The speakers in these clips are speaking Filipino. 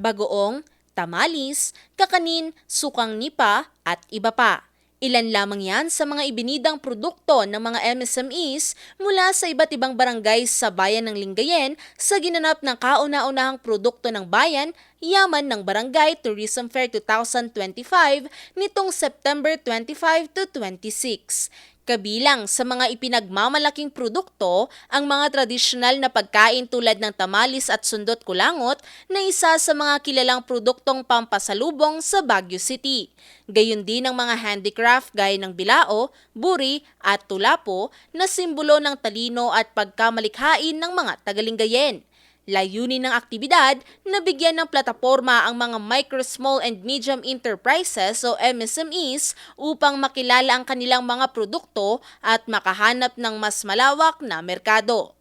bagoong, tamalis, kakanin, sukang nipa at iba pa. Ilan lamang yan sa mga ibinidang produkto ng mga MSMEs mula sa iba't ibang barangay sa bayan ng Lingayen sa ginanap ng kauna-unahang produkto ng bayan, Yaman ng Barangay Tourism Fair 2025 nitong September 25 to 26. Kabilang sa mga ipinagmamalaking produkto ang mga tradisyonal na pagkain tulad ng tamalis at sundot kulangot na isa sa mga kilalang produktong pampasalubong sa Baguio City. Gayon din ang mga handicraft gaya ng bilao, buri at tulapo na simbolo ng talino at pagkamalikhain ng mga Tagalinggayen. Layunin ng aktibidad na bigyan ng plataporma ang mga micro, small and medium enterprises o MSMEs upang makilala ang kanilang mga produkto at makahanap ng mas malawak na merkado.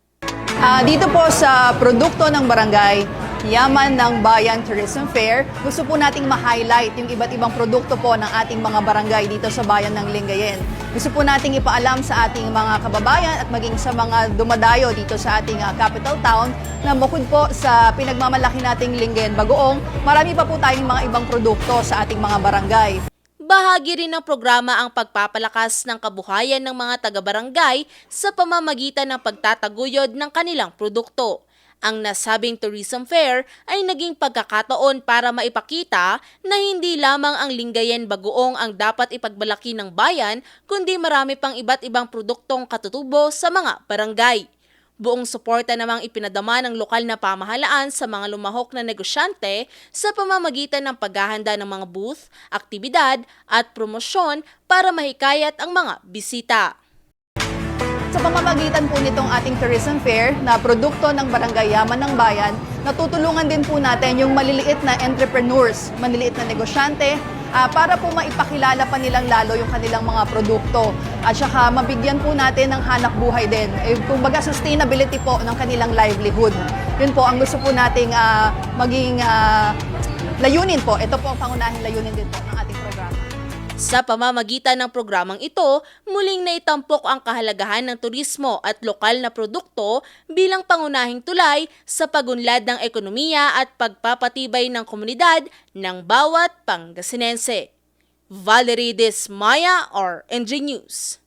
Ah, dito po sa produkto ng barangay, Yaman ng Bayan Tourism Fair, gusto po nating ma-highlight yung iba't ibang produkto po ng ating mga barangay dito sa bayan ng Lingayen. Gusto po nating ipaalam sa ating mga kababayan at maging sa mga dumadayo dito sa ating ah, capital town na bukod po sa pinagmamalaki nating Lingayen Bagoong, marami pa po tayong mga ibang produkto sa ating mga barangay. Bahagi rin ng programa ang pagpapalakas ng kabuhayan ng mga taga-barangay sa pamamagitan ng pagtataguyod ng kanilang produkto. Ang nasabing tourism fair ay naging pagkakataon para maipakita na hindi lamang ang Lingayen Bagoong ang dapat ipagbalaki ng bayan, kundi marami pang iba't ibang produktong katutubo sa mga barangay. Buong suporta namang ipinadama ng lokal na pamahalaan sa mga lumahok na negosyante sa pamamagitan ng paghahanda ng mga booth, aktibidad at promosyon para mahikayat ang mga bisita. Sa pamamagitan po nitong ating tourism fair na produkto ng Barangay Yaman ng Bayan, natutulungan din po natin yung maliliit na entrepreneurs, maliliit na negosyante, ah, para po maipakilala pa nilang lalo yung kanilang mga produkto. At saka mabigyan po natin ng hanap buhay din. Eh, kumbaga sustainability po ng kanilang livelihood. Yun po ang gusto po nating ah, maging ah, layunin po. Ito po ang pangunahing layunin din po ng ating programa. Sa pamamagitan ng programang ito, muling naitampok ang kahalagahan ng turismo at lokal na produkto bilang pangunahing tulay sa pagunlad ng ekonomiya at pagpapatibay ng komunidad ng bawat Pangasinense. Valerie Desmaya or NG News.